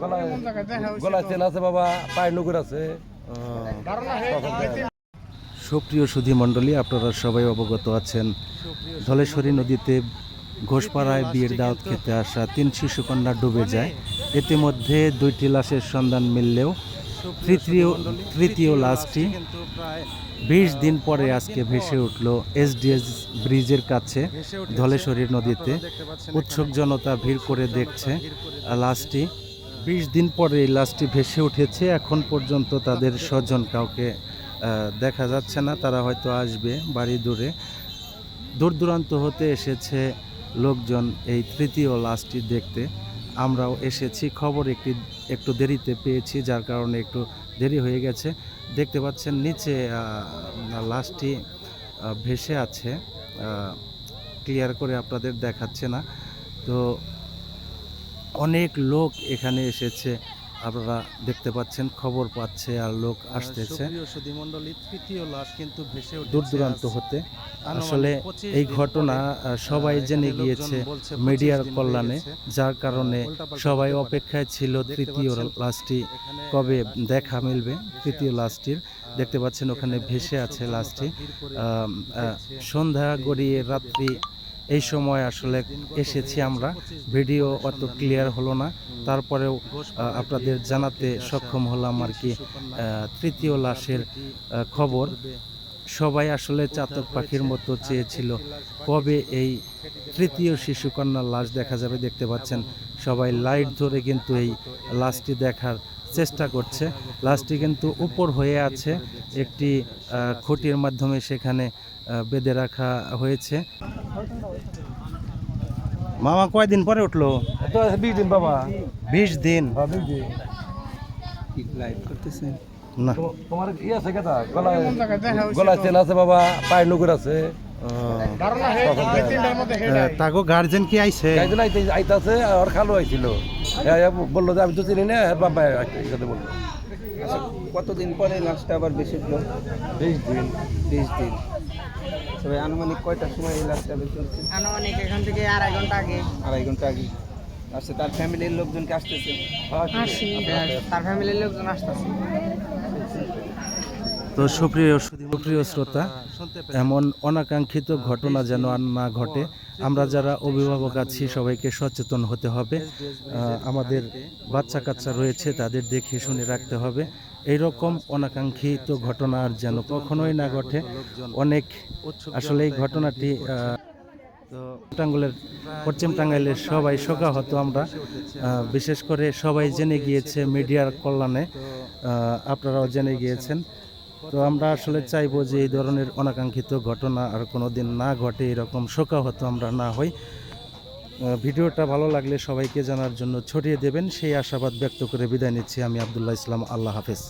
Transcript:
গলায় গলায় চেন আছে বাবা পায়ের নুকুর আছে। সুপ্রিয় সুধী মণ্ডলী আপনারা সবাই অবগত আছেন। ধলেশ্বরী নদীতে ঘোষপাড়ায় বিয়ের দাওয়াত খেতে আসা তিন শিশুকন্যা ডুবে যায়। ইতিমধ্যে দুইটি লাশের সন্ধান মিললেও তৃতীয় তৃতীয় লাশটি বিশ দিন পরে আজকে ভেসে উঠল এসডিএস ব্রিজের কাছে। ধলেশ্বরী নদীতে উৎসুক জনতা ভিড় করে দেখছে। লাশটি। বিশ দিন পরে এই লাশটি ভেসে উঠেছে। এখন পর্যন্ত তাদের স্বজন কাউকে দেখা যাচ্ছে না। তারা হয়তো আসবে বাড়ি দূরে। দূর দূরান্ত হতে এসেছে লোকজন এই তৃতীয় লাশটি দেখতে। আমরাও এসেছি। খবর একটি, একটু দেরিতে পেয়েছি, যার কারণে একটু দেরি হয়ে গেছে। দেখতে পাচ্ছেন নিচে লাশটি ভেসে আছে। ক্লিয়ার করে আপনাদের দেখাচ্ছে না। তো অনেক লোক এখানে এসেছে। আপনারা দেখতে পাচ্ছেন খবর পাচ্ছে আর লোক আসতেছে। তৃতীয় লাশ কিন্তু ভেসে দূর দূরান্ত হতে। আসলে এই ঘটনা সবাই জেনে গিয়েছে মিডিয়ার কল্যাণে যার কারণে সবাই অপেক্ষায় ছিল তৃতীয় লাশটি কবে দেখা মিলবে? তৃতীয় লাশটির দেখতে পাচ্ছেন ওখানে ভেসে আছে লাশটি। আহ, সন্ধ্যা গড়িয়ে রাত্রি এই সময় আসলে এসেছি আমরা। ভিডিও অত ক্লিয়ার হলো না। তারপরেও আপনাদের জানাতে সক্ষম হলাম আর কি তৃতীয় লাশের খবর। সবাই আসলে চাতক পাখির মতো চেয়েছিল। কবে এই তৃতীয় শিশুকন্যার লাশ দেখা যাবে দেখতে পাচ্ছেন। সবাই লাইট ধরে কিন্তু এই লাশটি দেখার চেষ্টা করছে। লাশটি কিন্তু উপর হয়ে আছে। একটি খুঁটির মাধ্যমে সেখানে বেঁধে রাখা হয়েছে। মামা কয়দিন পরে উঠল? বিশ দিন বাবা। বিশ দিন। হ্যাঁ, বিশ দিন। না। তোমার ই আছে কেটা? গলায় গলায় চেন আছে বাবা পায়ের নুকুর আছে। ও, গার্জেন কি আইছে? আইতে আইতাছে আর খালো আইছিল। বলল যে আমি তো চিনি না বাবা একসাথে বলল। আচ্ছা কতদিন পরে লাশটা আবার বেশি উঠল বিশ দিন। বিশ দিন। তবে আনুমানিক কয়টার সময় এই লাশটা বেশি উঠছে আনুমানিক এখান থেকে আড়াই ঘণ্টা আগে। আড়াই ঘণ্টা আগে। আচ্ছা তার ফ্যামিলির লোকজনকে আসতেছে? তার ফ্যামিলির লোকজন আসতেছে। তো সুপ্রিয় সুপ্রিয় শ্রোতা, এমন অনাকাঙ্ক্ষিত ঘটনা যেন আর না ঘটে, আমরা যারা অভিভাবক আছি সবাইকে সচেতন হতে হবে। আমাদের বাচ্চা কাচ্চা রয়েছে, তাদের দেখে শুনে রাখতে হবে। এই রকম অনাকাঙ্ক্ষিত ঘটনা আর যেন কখনোই না ঘটে। অনেক আসলে এই ঘটনাটি টাঙ্গুলের পশ্চিম টাঙ্গাইলের সবাই শোকাহত আমরা। বিশেষ করে সবাই জেনে গিয়েছে মিডিয়ার কল্যাণে। আপনারাও জেনে গিয়েছেন। তো আমরা আসলে চাইব যে এই ধরনের অনাকাঙ্ক্ষিত ঘটনা আর কোনো দিন না ঘটে, এরকম শোকাহত আমরা না হই। ভিডিওটা ভালো লাগলে সবাইকে জানার জন্য ছড়িয়ে দেবেন। সেই আশাবাদ ব্যক্ত করে বিদায় নিচ্ছি। আমি আবদুল্লাহ ইসলাম। আল্লাহ হাফেজ।